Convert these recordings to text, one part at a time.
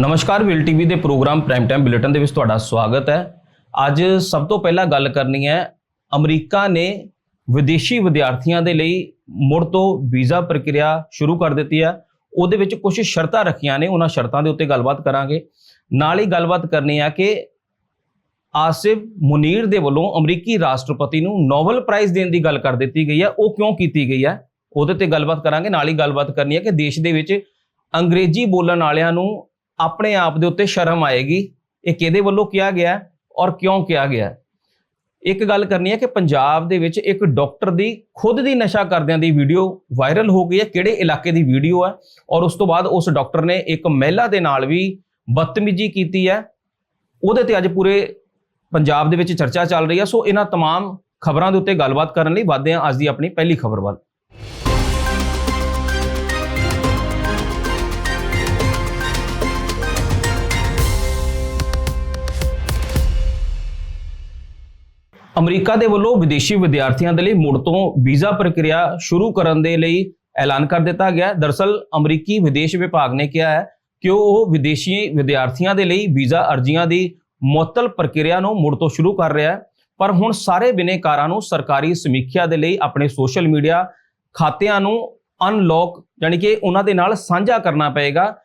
ਨਮਸਕਾਰ will TV ਦੇ programme prime time bulletin ਦੇ ਵਿੱਚ ਤੁਹਾਡਾ ਸਵਾਗਤ ਹੈ। ਅੱਜ ਸਭ ਤੋਂ ਪਹਿਲਾਂ ਗੱਲ ਕਰਨੀ ਹੈ, ਅਮਰੀਕਾ ਨੇ ਵਿਦੇਸ਼ੀ ਵਿਦਿਆਰਥੀਆਂ ਦੇ ਲਈ ਮੁੜ ਤੋਂ ਵੀਜ਼ਾ ਪ੍ਰਕਿਰਿਆ ਸ਼ੁਰੂ ਕਰ ਦਿੱਤੀ ਹੈ। ਉਹਦੇ ਵਿੱਚ ਕੁਝ ਸ਼ਰਤਾਂ ਰੱਖੀਆਂ ਨੇ, ਉਹਨਾਂ ਸ਼ਰਤਾਂ ਦੇ ਉੱਤੇ ਗੱਲਬਾਤ ਕਰਾਂਗੇ। ਨਾਲ ਹੀ ਗੱਲਬਾਤ ਕਰਨੀ ਹੈ ਕਿ ਆਸਿਫ ਮੁਨੀਰ ਦੇ ਵੱਲੋਂ ਅਮਰੀਕੀ ਰਾਸ਼ਟਰਪਤੀ ਨੂੰ ਨੋਬਲ ਪ੍ਰਾਈਜ਼ ਦੇਣ ਦੀ ਗੱਲ ਕਰ ਦਿੱਤੀ ਗਈ ਹੈ। ਉਹ ਕਿਉਂ ਕੀਤੀ ਗਈ ਹੈ? ਉਹਦੇ ਤੇ ਗੱਲਬਾਤ ਕਰਾਂਗੇ। ਨਾਲ ਹੀ ਗੱਲਬਾਤ ਕਰਨੀ ਹੈ ਕਿ ਦੇਸ਼ ਦੇ ਵਿੱਚ ਅੰਗਰੇਜ਼ੀ ਬੋਲਣ ਵਾਲਿਆਂ ਨੂੰ ਆਪਣੇ ਆਪ ਦੇ ਉੱਤੇ ਸ਼ਰਮ ਆਏਗੀ ਇਹ ਕਿਹਦੇ ਵੱਲੋਂ ਕਿਹਾ ਗਿਆ ਹੈ ਔਰ ਕਿਉਂ ਕਿਹਾ ਗਿਆ ਹੈ? ਇੱਕ ਗੱਲ ਕਰਨੀ ਹੈ ਕਿ ਪੰਜਾਬ ਦੇ ਵਿੱਚ ਇੱਕ ਡਾਕਟਰ ਦੀ ਖੁਦ ਦੀ ਨਸ਼ਾ ਕਰਦਿਆਂ ਦੀ ਵੀਡੀਓ ਵਾਇਰਲ ਹੋ ਗਈ ਹੈ ਕਿਹੜੇ ਇਲਾਕੇ ਦੀ ਵੀਡੀਓ ਹੈ ਔਰ ਉਸ ਤੋਂ ਬਾਅਦ ਉਸ ਡਾਕਟਰ ਨੇ ਇੱਕ ਮਹਿਲਾ ਦੇ ਨਾਲ ਵੀ ਬਦਤਮੀਜ਼ੀ ਕੀਤੀ ਹੈ ਉਹਦੇ ਤੇ ਅੱਜ ਪੂਰੇ ਪੰਜਾਬ ਦੇ ਵਿੱਚ ਚਰਚਾ ਚੱਲ ਰਹੀ ਹੈ ਸੋ ਇਹਨਾਂ तमाम ਖਬਰਾਂ ਦੇ ਉੱਤੇ ਗੱਲਬਾਤ ਕਰਨ ਲਈ ਵਧਦੇ ਹਾਂ ਅੱਜ ਦੀ ਆਪਣੀ ਪਹਿਲੀ ਖਬਰ ਵੱਲ ਅਮਰੀਕਾ ਦੇ ਵੱਲੋਂ ਵਿਦੇਸ਼ੀ ਵਿਦਿਆਰਥੀਆਂ ਦੇ ਲਈ ਮੁੜ ਤੋਂ ਵੀਜ਼ਾ ਪ੍ਰਕਿਰਿਆ ਸ਼ੁਰੂ ਕਰਨ ਦੇ ਲਈ ਐਲਾਨ ਕਰ ਦਿੱਤਾ ਗਿਆ। ਹੈ। ਦਰਅਸਲ, ਅਮਰੀਕੀ ਵਿਦੇਸ਼ ਵਿਭਾਗ ਨੇ ਕਿਹਾ ਹੈ ਕਿ ਉਹ ਵਿਦੇਸ਼ੀ ਵਿਦਿਆਰਥੀਆਂ ਦੇ ਲਈ ਵੀਜ਼ਾ ਅਰਜ਼ੀਆਂ ਦੀ ਮੁਅੱਤਲ ਪ੍ਰਕਿਰਿਆ ਨੂੰ ਮੁੜ ਤੋਂ ਸ਼ੁਰੂ ਕਰ ਰਿਹਾ ਹੈ। ਪਰ ਹੁਣ ਸਾਰੇ ਬਿਨੇਕਾਰਾਂ ਨੂੰ ਸਰਕਾਰੀ ਸਮੀਖਿਆ ਦੇ ਲਈ ਆਪਣੇ ਸੋਸ਼ਲ ਮੀਡੀਆ ਖਾਤਿਆਂ ਨੂੰ ਅਨਲੌਕ, ਯਾਨੀ ਕਿ ਉਹਨਾਂ ਦੇ ਨਾਲ ਸਾਂਝਾ ਕਰਨਾ ਪਏਗਾ।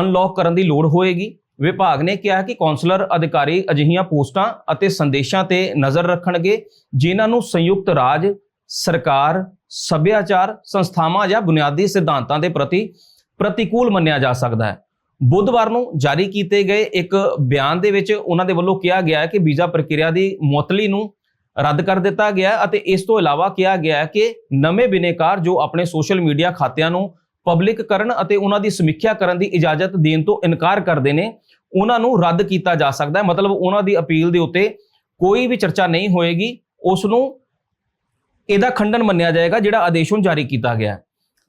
ਅਨਲੌਕ ਕਰਨ ਦੀ ਲੋੜ ਹੋਏਗੀ। ਵਿਭਾਗ ਨੇ ਕਿਹਾ ਕਿ ਕੌਂਸਲਰ ਅਧਿਕਾਰੀ ਅਜਿਹੀਆਂ ਪੋਸਟਾਂ ਅਤੇ ਸੰਦੇਸ਼ਾਂ ਤੇ ਨਜ਼ਰ ਰੱਖਣਗੇ, ਜਿਨ੍ਹਾਂ ਨੂੰ ਸੰਯੁਕਤ ਰਾਜ, ਸਰਕਾਰ, ਸੱਭਿਆਚਾਰ ਸੰਸਥਾਵਾਂ ਜਾਂ ਬੁਨਿਆਦੀ ਸਿਧਾਂਤਾਂ ਦੇ ਪ੍ਰਤੀ ਪ੍ਰਤੀਕੂਲ ਮੰਨਿਆ ਜਾ ਸਕਦਾ ਹੈ। ਬੁੱਧਵਾਰ ਨੂੰ ਜਾਰੀ ਕੀਤੇ ਗਏ ਇੱਕ ਬਿਆਨ ਦੇ ਵਿੱਚ ਉਹਨਾਂ ਦੇ ਵੱਲੋਂ ਕਿਹਾ ਗਿਆ ਹੈ ਕਿ ਵੀਜ਼ਾ ਪ੍ਰਕਿਰਿਆ ਦੀ ਮੁਅਤਲੀ ਨੂੰ ਰੱਦ ਕਰ ਦਿੱਤਾ ਗਿਆ ਅਤੇ ਇਸ ਤੋਂ ਇਲਾਵਾ ਕਿਹਾ ਗਿਆ ਹੈ ਕਿ ਨਵੇਂ ਬਿਨੇਕਾਰ ਜੋ ਆਪਣੇ ਸੋਸ਼ਲ ਮੀਡੀਆ ਖਾਤਿਆਂ ਨੂੰ ਪਬਲਿਕ ਕਰਨ ਅਤੇ ਉਹਨਾਂ ਦੀ ਸਮੀਖਿਆ ਕਰਨ ਦੀ ਇਜਾਜ਼ਤ ਦੇਣ ਤੋਂ ਇਨਕਾਰ ਕਰਦੇ ਨੇ ਉਹਨਾਂ ਨੂੰ ਰੱਦ ਕੀਤਾ ਜਾ ਸਕਦਾ ਹੈ। ਮਤਲਬ ਉਹਨਾਂ ਦੀ ਅਪੀਲ ਦੇ ਉੱਤੇ ਕੋਈ ਵੀ ਚਰਚਾ ਨਹੀਂ ਹੋਏਗੀ। ਉਸ ਨੂੰ ਇਹਦਾ ਖੰਡਨ ਮੰਨਿਆ ਜਾਏਗਾ, ਜਿਹੜਾ ਆਦੇਸ਼ ਹੁਣ ਜਾਰੀ ਕੀਤਾ ਗਿਆ ਹੈ।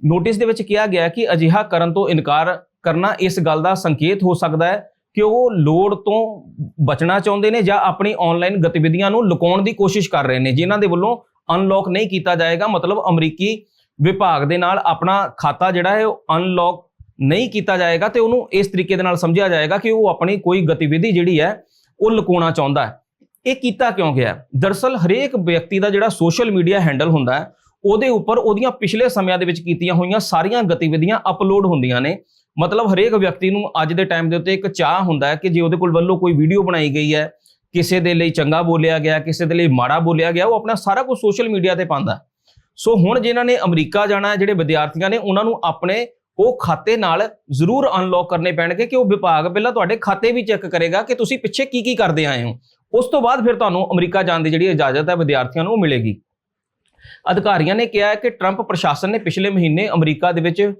ਨੋਟਿਸ ਦੇ ਵਿੱਚ ਕਿਹਾ ਗਿਆ ਕਿ ਅਜਿਹਾ ਕਰਨ ਤੋਂ ਇਨਕਾਰ ਕਰਨਾ ਇਸ ਗੱਲ ਦਾ ਸੰਕੇਤ ਹੋ ਸਕਦਾ ਹੈ ਕਿ ਉਹ ਲੋੜ ਤੋਂ ਬਚਣਾ ਚਾਹੁੰਦੇ ਨੇ ਜਾਂ ਆਪਣੀ ਆਨਲਾਈਨ ਗਤੀਵਿਧੀਆਂ ਨੂੰ ਲੁਕਾਉਣ ਦੀ ਕੋਸ਼ਿਸ਼ ਕਰ ਰਹੇ ਨੇ। ਜਿਨ੍ਹਾਂ ਦੇ ਵੱਲੋਂ ਅਨਲੌਕ ਨਹੀਂ ਕੀਤਾ ਜਾਏਗਾ। ਮਤਲਬ ਅਮਰੀਕੀ ਵਿਭਾਗ ਦੇ ਨਾਲ ਆਪਣਾ ਖਾਤਾ ਜਿਹੜਾ ਹੈ ਉਹ ਅਨਲੌਕ ਨਹੀਂ ਕੀਤਾ ਜਾਏਗਾ ਤੇ ਉਹਨੂੰ ਇਸ ਤਰੀਕੇ ਦੇ ਨਾਲ ਸਮਝਿਆ ਜਾਏਗਾ ਕਿ ਉਹ ਆਪਣੀ ਕੋਈ ਗਤੀਵਿਧੀ ਜਿਹੜੀ ਹੈ, ਉਹ ਲੁਕਾਉਣਾ ਚਾਹੁੰਦਾ ਹੈ। ਇਹ ਕੀਤਾ ਕਿਉਂ ਗਿਆ ਦਰਸਲ ਹਰੇਕ ਵਿਅਕਤੀ ਦਾ ਜਿਹੜਾ ਸੋਸ਼ਲ ਮੀਡੀਆ ਹੈਂਡਲ ਹੁੰਦਾ ਹੈ, ਉਹਦੇ ਉੱਪਰ ਉਹਦੀਆਂ ਪਿਛਲੇ ਸਮਿਆਂ ਦੇ ਵਿੱਚ ਕੀਤੀਆਂ ਹੋਈਆਂ ਸਾਰੀਆਂ ਗਤੀਵਿਧੀਆਂ ਅਪਲੋਡ ਹੁੰਦੀਆਂ ਨੇ। ਮਤਲਬ ਹਰੇਕ ਵਿਅਕਤੀ ਨੂੰ ਅੱਜ ਦੇ ਟਾਈਮ ਦੇ ਉੱਤੇ ਇੱਕ ਚਾਹ ਹੁੰਦਾ ਹੈ ਕਿ ਜੇ ਉਹਦੇ ਕੋਲ ਵੱਲੋਂ ਕੋਈ ਵੀਡੀਓ ਬਣਾਈ ਗਈ ਹੈ, ਕਿਸੇ ਦੇ ਲਈ ਚੰਗਾ ਬੋਲਿਆ ਗਿਆ, ਕਿਸੇ ਦੇ ਲਈ ਮਾੜਾ ਬੋਲਿਆ ਗਿਆ, ਉਹ ਆਪਣਾ ਸਾਰਾ ਕੁਝ ਸੋਸ਼ਲ ਮੀਡੀਆ ਤੇ ਪਾਉਂਦਾ ਸੋ ਹੁਣ ਜਿਨ੍ਹਾਂ ਨੇ ਅਮਰੀਕਾ ਜਾਣਾ ਹੈ, ਜਿਹੜੇ ਵਿਦਿਆਰਥੀਆਂ ਨੇ, ਉਹਨਾਂ ਨੂੰ ਆਪਣੇ ਉਹ ਖਾਤੇ ਨਾਲ ਜ਼ਰੂਰ ਅਨਲੌਕ ਕਰਨੇ ਪੈਣਗੇ ਕਿ ਉਹ ਵਿਭਾਗ ਪਹਿਲਾਂ ਤੁਹਾਡੇ ਖਾਤੇ ਵੀ ਚੈੱਕ ਕਰੇਗਾ ਕਿ ਤੁਸੀਂ ਪਿੱਛੇ ਕੀ ਕੀ ਕਰਦੇ ਆਏ ਹੋ। ਉਸ ਤੋਂ ਬਾਅਦ ਫਿਰ ਤੁਹਾਨੂੰ ਅਮਰੀਕਾ ਜਾਣ ਦੀ ਜਿਹੜੀ ਇਜਾਜ਼ਤ ਹੈ ਵਿਦਿਆਰਥੀਆਂ ਨੂੰ ਮਿਲੇਗੀ। ਅਧਿਕਾਰੀਆਂ ਨੇ ਕਿਹਾ ਹੈ ਕਿ ਟਰੰਪ ਪ੍ਰਸ਼ਾਸਨ ਨੇ ਪਿਛਲੇ ਮਹੀਨੇ ਅਮਰੀਕਾ ਦੇ ਵਿੱਚ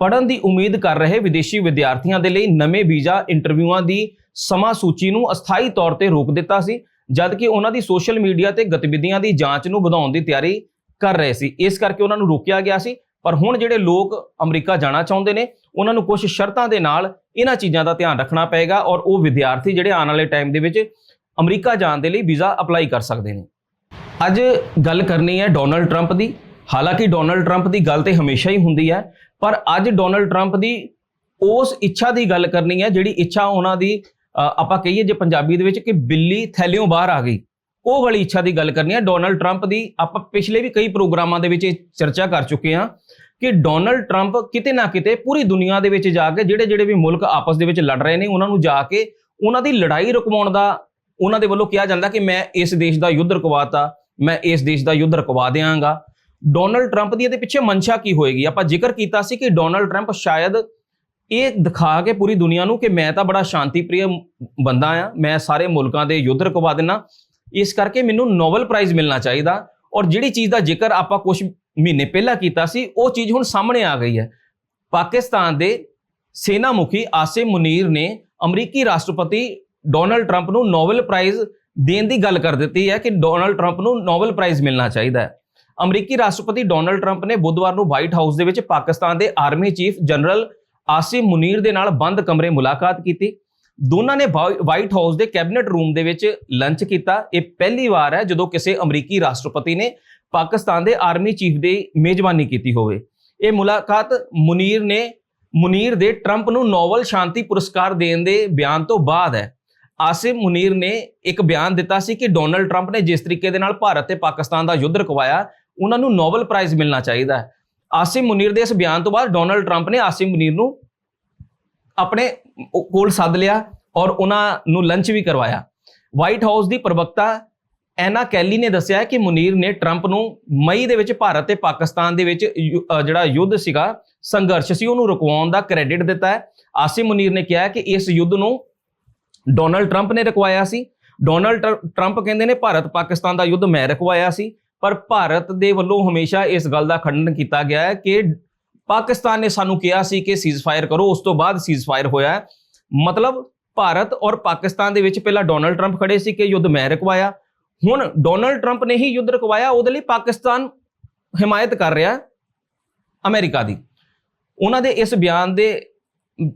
ਪੜ੍ਹਨ ਦੀ ਉਮੀਦ ਕਰ ਰਹੇ ਵਿਦੇਸ਼ੀ ਵਿਦਿਆਰਥੀਆਂ ਦੇ ਲਈ ਨਵੇਂ ਵੀਜ਼ਾ ਇੰਟਰਵਿਊਆਂ ਦੀ ਸਮਾਂ ਸੂਚੀ ਨੂੰ ਅਸਥਾਈ ਤੌਰ ਤੇ ਰੋਕ ਦਿੱਤਾ ਸੀ, ਜਦਕਿ ਉਹਨਾਂ ਦੀ ਸੋਸ਼ਲ ਮੀਡੀਆ ਤੇ ਗਤੀਵਿਧੀਆਂ ਦੀ ਜਾਂਚ ਨੂੰ ਵਧਾਉਣ ਦੀ ਤਿਆਰੀ ਕਰ ਰਹੇ ਸੀ। ਇਸ ਕਰਕੇ ਉਹਨਾਂ ਨੂੰ ਰੋਕਿਆ ਗਿਆ ਸੀ ਪਰ ਹੁਣ ਜਿਹੜੇ ਲੋਕ ਅਮਰੀਕਾ ਜਾਣਾ ਚਾਹੁੰਦੇ ਨੇ, ਉਹਨਾਂ ਨੂੰ ਕੁਝ ਸ਼ਰਤਾਂ ਦੇ ਨਾਲ ਇਹਨਾਂ ਚੀਜ਼ਾਂ ਦਾ ਧਿਆਨ ਰੱਖਣਾ ਪਏਗਾ ਔਰ ਉਹ ਵਿਦਿਆਰਥੀ ਜਿਹੜੇ ਆਉਣ ਵਾਲੇ ਟਾਈਮ ਦੇ ਵਿੱਚ ਅਮਰੀਕਾ ਜਾਣ ਦੇ ਲਈ ਵੀਜ਼ਾ ਅਪਲਾਈ ਕਰ ਸਕਦੇ ਨੇ। ਅੱਜ ਗੱਲ ਕਰਨੀ ਹੈ ਡੋਨਲਡ ਟਰੰਪ ਦੀ। ਹਾਲਾਂਕਿ ਡੋਨਲਡ ਟਰੰਪ ਦੀ ਗੱਲ ਤੇ ਹਮੇਸ਼ਾ ਹੀ ਹੁੰਦੀ ਹੈ, ਪਰ ਅੱਜ ਡੋਨਲਡ ਟਰੰਪ ਦੀ ਉਸ ਇੱਛਾ ਦੀ ਗੱਲ ਕਰਨੀ ਹੈ, ਜਿਹੜੀ ਇੱਛਾ ਉਹਨਾਂ ਦੀ ਆਪਾਂ ਕਹੀਏ ਜੇ ਪੰਜਾਬੀ ਦੇ ਵਿੱਚ ਕਿ ਬਿੱਲੀ ਥੈਲਿਓਂ ਬਾਹਰ ਆ ਗਈ। ਉਹ ਵਾਲੀ ਇੱਛਾ ਦੀ ਗੱਲ ਕਰਨੀ ਹੈ। ਡੋਨਲਡ ਟਰੰਪ ਦੀ ਆਪਾਂ ਪਿਛਲੇ ਵੀ ਕਈ ਪ੍ਰੋਗਰਾਮਾਂ ਦੇ ਵਿੱਚ ਇਹ ਚਰਚਾ ਕਰ ਚੁੱਕੇ ਹਾਂ। ਕਿ ਡੋਨਲਡ ਟਰੰਪ ਕਿਤੇ ਨਾ ਕਿਤੇ ਪੂਰੀ ਦੁਨੀਆ ਦੇ ਵਿੱਚ ਜਾ ਕੇ ਜਿਹੜੇ ਜਿਹੜੇ ਵੀ ਮੁਲਕ ਆਪਸ ਦੇ ਵਿੱਚ ਲੜ ਰਹੇ ਨੇ, ਉਹਨਾਂ ਨੂੰ ਜਾ ਕੇ ਉਹਨਾਂ ਦੀ ਲੜਾਈ ਰੁਕਵਾਉਣ ਦਾ ਉਹਨਾਂ ਦੇ ਵੱਲੋਂ ਕਿਹਾ ਜਾਂਦਾ ਕਿ ਮੈਂ ਇਸ ਦੇਸ਼ ਦਾ ਯੁੱਧ ਰੁਕਵਾਤਾ, ਮੈਂ ਇਸ ਦੇਸ਼ ਦਾ ਯੁੱਧ ਰੁਕਵਾ ਦਿਆਂਗਾ। ਡੋਨਲਡ ਟਰੰਪ ਦੀ ਇਹਦੇ ਪਿੱਛੇ ਮਨਸ਼ਾ ਕੀ ਹੋਏਗੀ? ਆਪਾਂ ਜ਼ਿਕਰ ਕੀਤਾ ਸੀ ਕਿ ਡੋਨਲਡ ਟਰੰਪ ਸ਼ਾਇਦ ਇਹ ਦਿਖਾ ਕੇ ਪੂਰੀ ਦੁਨੀਆ ਨੂੰ ਕਿ ਮੈਂ ਤਾਂ ਬੜਾ ਸ਼ਾਂਤੀਪ੍ਰਿਯ ਬੰਦਾ ਆ, ਮੈਂ ਸਾਰੇ ਮੁਲਕਾਂ ਦੇ ਯੁੱਧ ਰੁਕਵਾ ਦੇਣਾ ਇਸ ਕਰਕੇ ਮੈਨੂੰ ਨੋਬਲ ਪ੍ਰਾਈਜ਼ ਮਿਲਣਾ ਚਾਹੀਦਾ। ਔਰ ਜਿਹੜੀ ਚੀਜ਼ ਦਾ ਜ਼ਿਕਰ ਆਪਾਂ ਕੁਝ ਮਹੀਨੇ ਪਹਿਲਾਂ ਕੀਤਾ ਸੀ, ਉਹ ਚੀਜ਼ ਹੁਣ ਸਾਹਮਣੇ ਆ ਗਈ ਹੈ। ਪਾਕਿਸਤਾਨ ਦੇ ਸੈਨਾ ਮੁਖੀ ਆਸਿਮ ਮੁਨੀਰ ਨੇ ਅਮਰੀਕੀ ਰਾਸ਼ਟਰਪਤੀ ਡੋਨਲਡ ਟਰੰਪ ਨੂੰ ਨੋਬਲ ਪ੍ਰਾਈਜ਼ ਦੇਣ ਦੀ ਗੱਲ ਕਰ ਦਿੱਤੀ ਹੈ ਕਿ ਡੋਨਲਡ ਟਰੰਪ ਨੂੰ ਨੋਬਲ ਪ੍ਰਾਈਜ਼ ਮਿਲਣਾ ਚਾਹੀਦਾ ਹੈ। ਅਮਰੀਕੀ ਰਾਸ਼ਟਰਪਤੀ ਡੋਨਲਡ ਟਰੰਪ ਨੇ ਬੁੱਧਵਾਰ ਨੂੰ ਵਾਈਟ ਹਾਊਸ ਦੇ ਵਿੱਚ ਪਾਕਿਸਤਾਨ ਦੇ army chief general Asim Munir ਦੇ ਨਾਲ ਬੰਦ ਕਮਰੇ ਮੁਲਾਕਾਤ ਕੀਤੀ। ਦੋਨਾਂ ਨੇ ਵਾਈਟ ਹਾਊਸ ਦੇ ਕੈਬਨਿਟ ਰੂਮ ਦੇ ਵਿੱਚ ਲੰਚ ਕੀਤਾ। ਇਹ ਪਹਿਲੀ ਵਾਰ ਹੈ ਜਦੋਂ ਕਿਸੇ ਅਮਰੀਕੀ ਰਾਸ਼ਟਰਪਤੀ ਨੇ ਪਾਕਿਸਤਾਨ ਦੇ ਆਰਮੀ ਚੀਫ ਦੀ ਮੇਜ਼ਬਾਨੀ ਕੀਤੀ ਹੋਵੇ। ਇਹ ਮੁਲਾਕਾਤ ਮੁਨੀਰ ਨੇ, ਮੁਨੀਰ ਦੇ ਟਰੰਪ ਨੂੰ ਨੋਬਲ ਸ਼ਾਂਤੀ ਪੁਰਸਕਾਰ ਦੇਣ ਦੇ ਬਿਆਨ ਤੋਂ ਬਾਅਦ ਹੈ। ਆਸਿਮ ਮੁਨੀਰ ਨੇ ਇੱਕ ਬਿਆਨ ਦਿੱਤਾ ਸੀ ਕਿ ਡੋਨਲਡ ਟਰੰਪ ਨੇ ਜਿਸ ਤਰੀਕੇ ਦੇ ਨਾਲ ਭਾਰਤ ਤੇ ਪਾਕਿਸਤਾਨ ਦਾ ਯੁੱਧ ਰੁਕਵਾਇਆ, ਉਹਨਾਂ ਨੂੰ ਨੋਬਲ ਪ੍ਰਾਈਜ਼ ਮਿਲਣਾ ਚਾਹੀਦਾ ਹੈ। ਆਸਿਮ ਮੁਨੀਰ ਦੇ ਇਸ ਬਿਆਨ ਤੋਂ ਬਾਅਦ ਡੋਨਲਡ ਟਰੰਪ ਨੇ ਆਸਿਮ ਮੁਨੀਰ ਨੂੰ ਆਪਣੇ ਕੋਲ ਸੱਦ ਲਿਆ ਔਰ ਉਹਨਾਂ ਨੂੰ ਲੰਚ ਵੀ ਕਰਵਾਇਆ। ਵਾਈਟ ਹਾਊਸ ਦੀ ਪ੍ਰਵਕਤਾ ਐਨਾ ਕੈਲੀ ਨੇ ਦੱਸਿਆ ਕਿ ਮੁਨੀਰ ਨੇ ਟਰੰਪ ਨੂੰ ਮਈ ਦੇ ਵਿੱਚ ਭਾਰਤ ਤੇ ਪਾਕਿਸਤਾਨ ਦੇ ਵਿੱਚ ਯੁ- ਜਿਹੜਾ ਯੁੱਧ ਸੀਗਾ, ਸੰਘਰਸ਼ ਸੀ, ਉਹਨੂੰ ਰੁਕਵਾਉਣ ਦਾ ਕ੍ਰੈਡਿਟ ਦਿੱਤਾ ਹੈ। ਆਸਿਮ ਮੁਨੀਰ ਨੇ ਕਿਹਾ ਕਿ ਇਸ ਯੁੱਧ ਨੂੰ ਡੋਨਲਡ ਟਰੰਪ ਨੇ ਰੁਕਵਾਇਆ ਸੀ। ਡੋਨਲਡ ਟਰ- ਟਰੰਪ ਕਹਿੰਦੇ ਨੇ, ਭਾਰਤ ਪਾਕਿਸਤਾਨ ਦਾ ਯੁੱਧ ਮੈਂ ਰੁਕਵਾਇਆ ਸੀ, ਪਰ ਭਾਰਤ ਦੇ ਵੱਲੋਂ ਹਮੇਸ਼ਾ ਇਸ ਗੱਲ ਦਾ ਖੰਡਨ ਕੀਤਾ ਗਿਆ ਹੈ ਕਿ ਪਾਕਿਸਤਾਨ ਨੇ ਸਾਨੂੰ ਕਿਹਾ ਸੀ ਕਿ ਸੀਜ਼ਫਾਇਰ ਕਰੋ, ਉਸ ਤੋਂ ਬਾਅਦ ਸੀਜ਼ਫਾਇਰ ਹੋਇਆ ਮਤਲਬ ਭਾਰਤ ਔਰ ਪਾਕਿਸਤਾਨ ਦੇ ਵਿੱਚ ਪਹਿਲਾਂ ਡੋਨਲਡ ਟਰੰਪ ਖੜੇ ਸੀ ਕਿ ਯੁੱਧ ਮੈਂ ਰੁਕਵਾਇਆ। ਹੁਣ ਡੋਨਲਡ ਟਰੰਪ ਨੇ ਹੀ ਯੁੱਧ ਰੁਕਵਾਇਆ ਉਹਦੇ ਲਈ ਪਾਕਿਸਤਾਨ ਹਮਾਇਤ ਕਰ ਰਿਹਾ ਹੈ ਅਮਰੀਕਾ ਦੀ। ਉਹਨਾਂ ਦੇ ਇਸ ਬਿਆਨ ਦੇ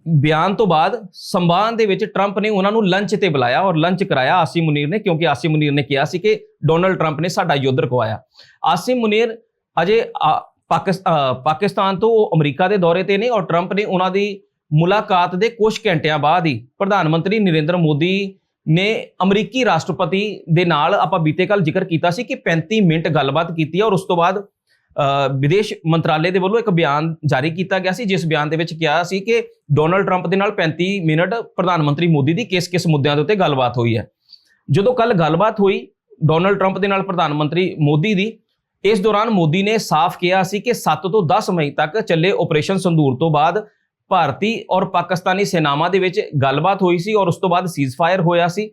ਬਿਆਨ ਤੋਂ ਬਾਅਦ ਸੰਵਾਦ ਦੇ ਵਿੱਚ ਟਰੰਪ ਨੇ ਉਹਨਾਂ ਨੂੰ ਲੰਚ ਤੇ ਬੁਲਾਇਆ ਔਰ ਲੰਚ ਕਰਾਇਆ ਆਸਿਮ ਮੁਨੀਰ ਨੇ ਕਿਉਂਕਿ ਆਸਿਮ ਮੁਨੀਰ ਨੇ ਕਿਹਾ ਸੀ ਕਿ ਡੋਨਲਡ ਟਰੰਪ ਨੇ ਸਾਡਾ ਯੁੱਧ ਰੁਕਵਾਇਆ। ਆਸਿਮ ਮੁਨੀਰ ਅਜੇ ਆ, ਪਾਕਿਸ- ਪਾਕਿਸਤਾਨ ਤੋਂ ਉਹ ਅਮਰੀਕਾ ਦੇ ਦੌਰੇ ਤੇ ਨੇ ਔਰ ਟਰੰਪ ਨੇ ਉਹਨਾਂ ਦੀ ਮੁਲਾਕਾਤ ਦੇ ਕੁਝ ਘੰਟਿਆਂ ਬਾਅਦ ਹੀ ਪ੍ਰਧਾਨ ਮੰਤਰੀ ਨਰਿੰਦਰ ਮੋਦੀ ਨੇ ਅਮਰੀਕੀ ਰਾਸ਼ਟਰਪਤੀ ਦੇ ਨਾਲ ਆਪਾਂ ਬੀਤੇ ਕੱਲ ਜ਼ਿਕਰ ਕੀਤਾ ਸੀ ਕਿ 35 ਮਿੰਟ ਗੱਲਬਾਤ ਕੀਤੀ ਔਰ ਉਸ ਤੋਂ ਬਾਅਦ ਵਿਦੇਸ਼ ਮੰਤਰਾਲੇ ਦੇ ਵੱਲੋਂ ਇੱਕ ਬਿਆਨ ਜਾਰੀ ਕੀਤਾ ਗਿਆ ਸੀ, ਜਿਸ ਬਿਆਨ ਦੇ ਵਿੱਚ ਕਿਹਾ ਸੀ ਕਿ ਡੋਨਲਡ ਟਰੰਪ ਦੇ ਨਾਲ 35 ਮਿੰਟ ਪ੍ਰਧਾਨ ਮੰਤਰੀ ਮੋਦੀ ਦੀ ਕਿਸ-ਕਿਸ ਮੁੱਦਿਆਂ ਦੇ ਉੱਤੇ ਗੱਲਬਾਤ ਹੋਈ ਹੈ। ਜਦੋਂ ਕੱਲ ਗੱਲਬਾਤ ਹੋਈ ਡੋਨਲਡ ਟਰੰਪ ਦੇ ਨਾਲ ਪ੍ਰਧਾਨ ਮੰਤਰੀ ਮੋਦੀ ਦੀ, ਇਸ ਦੌਰਾਨ ਮੋਦੀ ਨੇ ਸਾਫ਼ ਕਿਹਾ ਸੀ ਕਿ 7 ਤੋਂ 10 ਮਈ ਤੱਕ ਚੱਲੇ ਆਪਰੇਸ਼ਨ ਸੰਦੂਰ ਤੋਂ ਬਾਅਦ ਭਾਰਤੀ ਔਰ ਪਾਕਿਸਤਾਨੀ ਸੈਨਾਵਾਂ ਦੇ ਵਿੱਚ ਗੱਲਬਾਤ ਹੋਈ ਸੀ ਔਰ ਉਸ ਤੋਂ ਬਾਅਦ ਸੀਜ਼ਫਾਇਰ ਹੋਇਆ ਸੀ।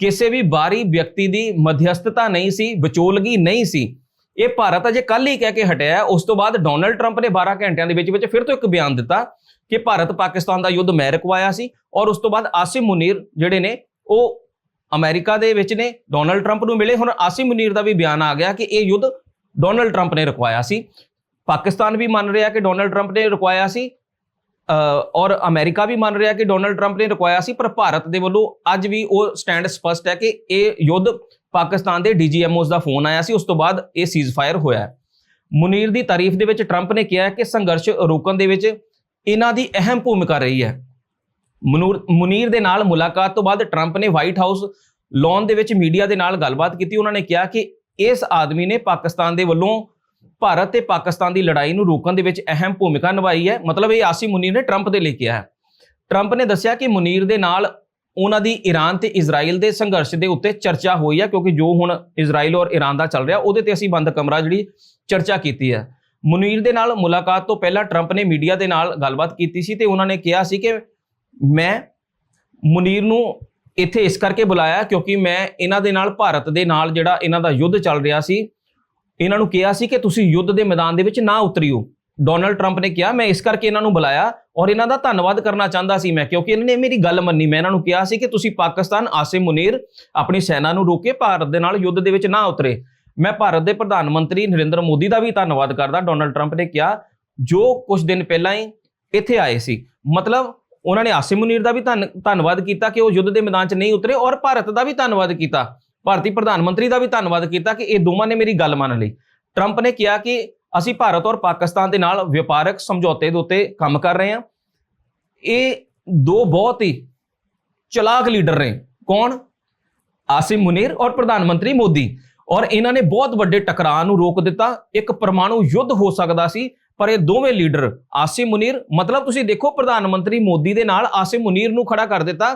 ਕਿਸੇ ਵੀ ਬਾਹਰੀ ਵਿਅਕਤੀ ਦੀ ਮਧਿਅਸਥਤਾ ਨਹੀਂ ਸੀ, ਵਿਚੋਲਗੀ ਨਹੀਂ ਸੀ। ਇਹ ਭਾਰਤ ਅਜੇ ਕੱਲ ਹੀ ਕਹਿ ਕੇ ਹਟਿਆ ਉਸ ਤੋਂ ਬਾਅਦ ਡੋਨਲਡ ਟਰੰਪ ਨੇ 12 ਘੰਟਿਆਂ ਦੇ ਵਿੱਚ ਵਿੱਚ ਫਿਰ ਤੋਂ ਇੱਕ ਬਿਆਨ ਦਿੱਤਾ ਕਿ ਭਾਰਤ ਪਾਕਿਸਤਾਨ ਦਾ ਯੁੱਧ ਮੈਂ ਰੁਕਵਾਇਆ ਸੀ ਔਰ ਉਸ ਤੋਂ ਬਾਅਦ ਆਸਿਮ ਮੁਨੀਰ ਜਿਹੜੇ ਨੇ, ਉਹ ਅਮਰੀਕਾ ਦੇ ਵਿੱਚ ਨੇ, ਡੋਨਲਡ ਟਰੰਪ ਨੂੰ ਮਿਲੇ। ਹੁਣ ਆਸਿਮ ਮੁਨੀਰ ਦਾ ਵੀ ਬਿਆਨ ਆ ਗਿਆ ਕਿ ਇਹ ਯੁੱਧ ਡੋਨਲਡ ਟਰੰਪ ਨੇ ਰੁਕਵਾਇਆ ਸੀ। ਪਾਕਿਸਤਾਨ ਵੀ ਮੰਨ ਰਿਹਾ ਕਿ ਡੋਨਲਡ ਟਰੰਪ ਨੇ ਰੁਕਵਾਇਆ ਸੀ। ਔਰ ਅਮਰੀਕਾ ਵੀ ਮੰਨ ਰਿਹਾ ਕਿ ਡੋਨਲਡ ਟਰੰਪ ਨੇ ਰੁਕਵਾਇਆ ਸੀ, ਪਰ ਭਾਰਤ ਦੇ ਵੱਲੋਂ ਅੱਜ ਵੀ ਉਹ ਸਟੈਂਡ ਸਪਸ਼ਟ ਹੈ ਕਿ ਇਹ ਯੁੱਧ ਪਾਕਿਸਤਾਨ ਦੇ ਡੀਜੀਐਮਓਸ ਦਾ ਫੋਨ ਆਇਆ ਸੀ, ਉਸ ਤੋਂ ਬਾਅਦ ਇਹ ਸੀਜ਼ਫਾਇਰ ਹੋਇਆ ਹੈ। ਮੁਨੀਰ ਦੀ ਤਾਰੀਫ ਦੇ ਵਿੱਚ ਟਰੰਪ ਨੇ ਕਿਹਾ ਕਿ ਸੰਘਰਸ਼ ਰੋਕਣ ਦੇ ਵਿੱਚ ਇਹਨਾਂ ਦੀ ਅਹਿਮ ਭੂਮਿਕਾ ਰਹੀ ਹੈ ਮਨੂਰ, ਮੁਨੀਰ ਦੇ ਨਾਲ ਮੁਲਾਕਾਤ ਤੋਂ ਬਾਅਦ ਟਰੰਪ ਨੇ ਵਾਈਟ ਹਾਊਸ ਲੌਨ ਦੇ ਵਿੱਚ ਮੀਡੀਆ ਦੇ ਨਾਲ ਗੱਲਬਾਤ ਕੀਤੀ ਉਹਨਾਂ ਨੇ ਕਿਹਾ ਕਿ ਇਸ ਆਦਮੀ ਨੇ ਪਾਕਿਸਤਾਨ ਦੇ ਵੱਲੋਂ ਭਾਰਤ ਤੇ ਪਾਕਿਸਤਾਨ ਦੀ ਲੜਾਈ ਨੂੰ ਰੋਕਣ ਦੇ ਵਿੱਚ ਅਹਿਮ ਭੂਮਿਕਾ ਨਿਭਾਈ ਹੈ। ਮਤਲਬ ਇਹ ਆਸਿਮ ਮੁਨੀਰ ਨੇ ਟਰੰਪ ਦੇ ਲਈ ਕਿਹਾ ਹੈ। ਟਰੰਪ ਨੇ ਦੱਸਿਆ ਕਿ ਮੁਨੀਰ ਦੇ ਨਾਲ ਉਹਨਾਂ ਦੀ ਈਰਾਨ ਤੇ ਇਜ਼ਰਾਈਲ ਦੇ ਸੰਘਰਸ਼ ਦੇ ਉੱਤੇ ਚਰਚਾ ਹੋਈ ਹੈ, ਕਿਉਂਕਿ ਜੋ ਹੁਣ ਇਜ਼ਰਾਈਲ ਔਰ ਈਰਾਨ ਦਾ ਚੱਲ ਰਿਹਾ, ਉਹਦੇ ਤੇ ਅਸੀਂ ਬੰਦ ਕਮਰਾ ਜਿਹੜੀ ਚਰਚਾ ਕੀਤੀ ਹੈ। ਮੁਨੀਰ ਦੇ ਨਾਲ ਮੁਲਾਕਾਤ ਤੋਂ ਪਹਿਲਾਂ ਟਰੰਪ ਨੇ ਮੀਡੀਆ ਦੇ ਨਾਲ ਗੱਲਬਾਤ ਕੀਤੀ ਸੀ ਤੇ ਉਹਨਾਂ ਨੇ ਕਿਹਾ ਸੀ ਕਿ ਮੈਂ ਮੁਨੀਰ ਨੂੰ ਇੱਥੇ ਇਸ ਕਰਕੇ ਬੁਲਾਇਆ ਕਿਉਂਕਿ ਮੈਂ ਇਹਨਾਂ ਦੇ ਨਾਲ, ਭਾਰਤ ਦੇ ਨਾਲ ਜਿਹੜਾ ਇਹਨਾਂ ਦਾ ਯੁੱਧ ਚੱਲ ਰਿਹਾ ਸੀ ਇਹਨਾਂ ਨੂੰ ਕਿਹਾ ਸੀ ਕਿ ਤੁਸੀਂ ਯੁੱਧ ਦੇ ਮੈਦਾਨ ਦੇ ਵਿੱਚ ਨਾ ਉਤਰਿਓ। ਡੋਨਲਡ ਟਰੰਪ ਨੇ ਕਿਹਾ, ਮੈਂ ਇਸ ਕਰਕੇ ਇਹਨਾਂ ਨੂੰ ਬੁਲਾਇਆ ਔਰ ਇਹਨਾਂ ਦਾ ਧੰਨਵਾਦ ਕਰਨਾ ਚਾਹੁੰਦਾ ਸੀ ਮੈਂ, ਕਿਉਂਕਿ ਇਹਨਾਂ ਨੇ ਮੇਰੀ ਗੱਲ ਮੰਨੀ। ਮੈਂ ਇਹਨਾਂ ਨੂੰ ਕਿਹਾ ਸੀ ਕਿ ਤੁਸੀਂ ਪਾਕਿਸਤਾਨ, ਆਸਿਮ ਮੁਨੀਰ ਆਪਣੀ ਸੈਨਾ ਨੂੰ ਰੋਕੇ, ਭਾਰਤ ਦੇ ਨਾਲ ਯੁੱਧ ਦੇ ਵਿੱਚ ਨਾ ਉਤਰੇ। ਮੈਂ ਭਾਰਤ ਦੇ ਪ੍ਰਧਾਨ ਮੰਤਰੀ ਨਰਿੰਦਰ ਮੋਦੀ ਦਾ ਵੀ ਧੰਨਵਾਦ ਕਰਦਾ। ਡੋਨਲਡ ਟਰੰਪ ਨੇ ਕਿਹਾ, ਜੋ ਕੁਝ ਦਿਨ ਪਹਿਲਾਂ ਹੀ ਇੱਥੇ ਆਏ ਸੀ। ਮਤਲਬ ਉਹਨਾਂ ਨੇ ਆਸਿਮ ਮੁਨੀਰ ਦਾ ਵੀ ਧੰਨ, ਧੰਨਵਾਦ ਕੀਤਾ ਕਿ ਉਹ ਯੁੱਧ ਦੇ ਮੈਦਾਨ 'ਚ ਨਹੀਂ ਉਤਰੇ ਔਰ ਭਾਰਤ ਦਾ ਵੀ ਧੰਨਵਾਦ ਕੀਤਾ। ਭਾਰਤੀ ਪ੍ਰਧਾਨ ਮੰਤਰੀ ਦਾ ਵੀ ਧੰਨਵਾਦ ਕੀਤਾ ਕਿ ਇਹ ਦੋਵਾਂ ਨੇ ਮੇਰੀ ਗੱਲ ਮੰਨ ਲਈ। ਟਰੰਪ ਨੇ ਕਿਹਾ ਕਿ ਅਸੀਂ ਭਾਰਤ ਔਰ ਪਾਕਿਸਤਾਨ ਦੇ ਨਾਲ ਵਪਾਰਕ ਸਮਝੌਤੇ ਦੇ ਉੱਤੇ ਕੰਮ ਕਰ ਰਹੇ ਹਾਂ। ਇਹ ਦੋ ਬਹੁਤ ਹੀ ਚਲਾਕ ਲੀਡਰ ਨੇ। ਕੌਣ? ਆਸਿਮ ਮੁਨੀਰ ਔਰ ਪ੍ਰਧਾਨ ਮੰਤਰੀ ਮੋਦੀ। ਔਰ ਇਹਨਾਂ ਨੇ ਬਹੁਤ ਵੱਡੇ ਟਕਰਾਅ ਨੂੰ ਰੋਕ ਦਿੱਤਾ। ਇੱਕ ਪਰਮਾਣੂ ਯੁੱਧ ਹੋ ਸਕਦਾ ਸੀ, ਪਰ ਇਹ ਦੋਵੇਂ ਲੀਡਰ, ਆਸਿਮ ਮੁਨੀਰ, ਮਤਲਬ ਤੁਸੀਂ ਦੇਖੋ ਪ੍ਰਧਾਨ ਮੰਤਰੀ ਮੋਦੀ ਦੇ ਨਾਲ ਆਸਿਮ ਮੁਨੀਰ ਨੂੰ ਖੜਾ ਕਰ ਦਿੱਤਾ।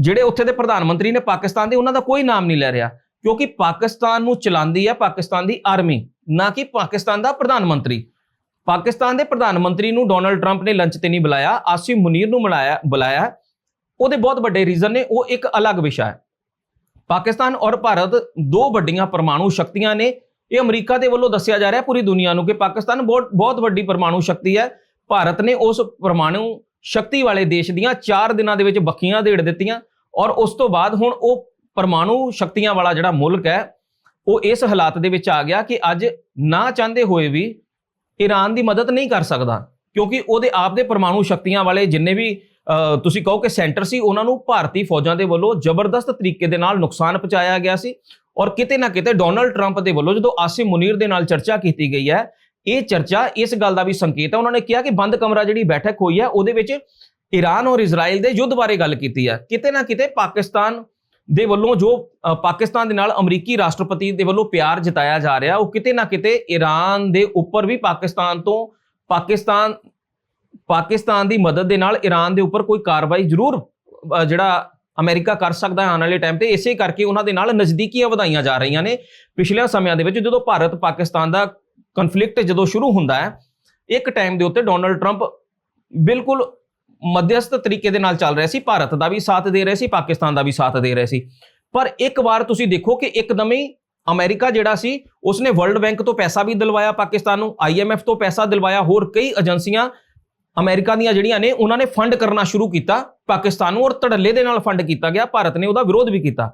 ਜਿਹੜੇ ਉੱਥੇ ਦੇ ਪ੍ਰਧਾਨ ਮੰਤਰੀ ਨੇ ਪਾਕਿਸਤਾਨ ਦੇ, ਉਹਨਾਂ ਦਾ ਕੋਈ ਨਾਮ ਨਹੀਂ ਲੈ ਰਿਹਾ। ਕਿਉਂਕਿ ਪਾਕਿਸਤਾਨ ਨੂੰ ਚਲਾਉਂਦੀ ਹੈ ਪਾਕਿਸਤਾਨ ਦੀ ਆਰਮੀ ਨਾ ਕਿ ਪਾਕਿਸਤਾਨ ਦਾ ਪ੍ਰਧਾਨ ਮੰਤਰੀ। ਪਾਕਿਸਤਾਨ ਦੇ ਪ੍ਰਧਾਨ ਮੰਤਰੀ ਨੂੰ ਡੋਨਲਡ ਟਰੰਪ ਨੇ ਲੰਚ ਤੇ ਨਹੀਂ ਬੁਲਾਇਆ, ਆਸਿਫ ਮੁਨੀਰ ਨੂੰ ਬੁਲਾਇਆ ਬੁਲਾਇਆ। ਉਹਦੇ ਬਹੁਤ ਵੱਡੇ ਰੀਜ਼ਨ ਨੇ, ਉਹ ਇੱਕ ਅਲੱਗ ਵਿਸ਼ਾ ਹੈ। ਪਾਕਿਸਤਾਨ ਔਰ ਭਾਰਤ ਦੋ ਵੱਡੀਆਂ ਪਰਮਾਣੂ ਸ਼ਕਤੀਆਂ ਨੇ। ਇਹ ਅਮਰੀਕਾ ਦੇ ਵੱਲੋਂ ਦੱਸਿਆ ਜਾ ਰਿਹਾ ਪੂਰੀ ਦੁਨੀਆ ਨੂੰ ਕਿ ਪਾਕਿਸਤਾਨ ਬਹੁਤ ਬਹੁਤ ਵੱਡੀ ਪਰਮਾਣੂ ਸ਼ਕਤੀ ਹੈ। ਭਾਰਤ ਨੇ ਉਸ ਪਰਮਾਣੂ ਸ਼ਕਤੀ ਵਾਲੇ ਦੇਸ਼ ਦੀਆਂ 4 ਦਿਨਾਂ ਦੇ ਵਿੱਚ ਬੱਕੀਆਂ ਦੇੜ ਦਿੱਤੀਆਂ ਔਰ ਉਸ ਤੋਂ ਬਾਅਦ ਹੁਣ ਉਹ ਪਰਮਾਣੂ ਸ਼ਕਤੀਆਂ ਵਾਲਾ ਜਿਹੜਾ ਮੁਲਕ ਹੈ, ਉਹ ਇਸ ਹਾਲਾਤ ਦੇ ਵਿੱਚ ਆ ਗਿਆ ਕਿ ਅੱਜ ਨਾ ਚਾਹੁੰਦੇ ਹੋਏ ਵੀ ਈਰਾਨ ਦੀ ਮਦਦ ਨਹੀਂ ਕਰ ਸਕਦਾ ਕਿਉਂਕਿ ਉਹਦੇ ਆਪ ਦੇ ਪਰਮਾਣੂ ਸ਼ਕਤੀਆਂ ਵਾਲੇ ਜਿੰਨੇ ਵੀ ਤੁਸੀਂ ਕਹੋ ਕਿ ਸੈਂਟਰ ਸੀ, ਉਹਨਾਂ ਨੂੰ ਭਾਰਤੀ ਫੌਜਾਂ ਦੇ ਵੱਲੋਂ ਜ਼ਬਰਦਸਤ ਤਰੀਕੇ ਦੇ ਨਾਲ ਨੁਕਸਾਨ ਪਹੁੰਚਾਇਆ ਗਿਆ ਸੀ ਔਰ ਕਿਤੇ ਨਾ ਕਿਤੇ ਡੋਨਲਡ ਟਰੰਪ ਦੇ ਵੱਲੋਂ ਜਦੋਂ ਆਸਿਮ ਮੁਨੀਰ ਦੇ ਨਾਲ ਚਰਚਾ ਕੀਤੀ ਗਈ ਹੈ ਇਹ ਚਰਚਾ, ਇਸ ਗੱਲ ਦਾ ਵੀ ਸੰਕੇਤ ਹੈ। ਉਹਨਾਂ ਨੇ ਕਿਹਾ ਕਿ ਬੰਦ ਕਮਰਾ ਜਿਹੜੀ ਬੈਠਕ ਹੋਈ ਹੈ, ਉਹਦੇ ਵਿੱਚ ਈਰਾਨ ਔਰ ਇਜ਼ਰਾਈਲ ਦੇ ਯੁੱਧ ਬਾਰੇ ਗੱਲ ਕੀਤੀ ਹੈ। ਕਿਤੇ ਨਾ ਕਿਤੇ ਪਾਕਿਸਤਾਨ ਦੇ ਵੱਲੋਂ ਜੋ ਪਾਕਿਸਤਾਨ ਦੇ ਨਾਲ ਅਮਰੀਕੀ ਰਾਸ਼ਟਰਪਤੀ ਦੇ ਵੱਲੋਂ ਪਿਆਰ ਜਤਾਇਆ ਜਾ ਰਿਹਾ, ਉਹ ਕਿਤੇ ਨਾ ਕਿਤੇ ਈਰਾਨ ਦੇ ਉੱਪਰ ਵੀ ਪਾਕਿਸਤਾਨ ਤੋਂ ਪਾਕਿਸਤਾਨ ਪਾਕਿਸਤਾਨ ਦੀ ਮਦਦ ਦੇ ਨਾਲ ਈਰਾਨ ਦੇ ਉੱਪਰ ਕੋਈ ਕਾਰਵਾਈ ਜ਼ਰੂਰ ਜਿਹੜਾ ਅਮਰੀਕਾ ਕਰ ਸਕਦਾ ਹੈ ਆਉਣ ਵਾਲੇ ਟਾਈਮ ਤੇ, ਇਸੇ ਕਰਕੇ ਉਹਨਾਂ ਦੇ ਨਾਲ ਨਜ਼ਦੀਕੀਆਂ ਵਧਾਈਆਂ ਜਾ ਰਹੀਆਂ ਨੇ। ਪਿਛਲੇ ਸਮਿਆਂ ਦੇ ਵਿੱਚ ਜਦੋਂ ਭਾਰਤ ਪਾਕਿਸਤਾਨ ਦਾ ਕਨਫਲਿਕਟ ਜਦੋਂ ਸ਼ੁਰੂ ਹੁੰਦਾ ਹੈ, ਇੱਕ ਟਾਈਮ ਦੇ ਉੱਤੇ ਡੋਨਲਡ ਟਰੰਪ ਬਿਲਕੁਲ ਮਧਿਅਸਥ ਤਰੀਕੇ ਦੇ ਨਾਲ ਚੱਲ ਰਿਹਾ ਸੀ, ਭਾਰਤ ਦਾ ਵੀ ਸਾਥ ਦੇ ਰਹੇ ਸੀ, ਪਾਕਿਸਤਾਨ ਦਾ ਵੀ ਸਾਥ ਦੇ ਰਹੇ ਸੀ। ਪਰ ਇੱਕ ਵਾਰ ਤੁਸੀਂ ਦੇਖੋ ਕਿ ਇੱਕਦਮ ਹੀ ਅਮਰੀਕਾ ਜਿਹੜਾ ਸੀ, ਉਸਨੇ ਵਰਲਡ ਬੈਂਕ ਤੋਂ ਪੈਸਾ ਵੀ ਦਿਲਵਾਇਆ ਪਾਕਿਸਤਾਨ ਨੂੰ ਆਈਐਮਐਫ ਤੋਂ ਪੈਸਾ ਦਿਲਵਾਇਆ, ਹੋਰ ਕਈ ਏਜੰਸੀਆਂ ਅਮਰੀਕਾ ਦੀਆਂ ਜਿਹੜੀਆਂ ਨੇ, ਉਹਨਾਂ ਨੇ ਫੰਡ ਕਰਨਾ ਸ਼ੁਰੂ ਕੀਤਾ ਪਾਕਿਸਤਾਨ ਨੂੰ ਔਰ ਧੜੱਲੇ ਦੇ ਨਾਲ ਫੰਡ ਕੀਤਾ ਗਿਆ, ਭਾਰਤ ਨੇ ਉਹਦਾ ਵਿਰੋਧ ਵੀ ਕੀਤਾ।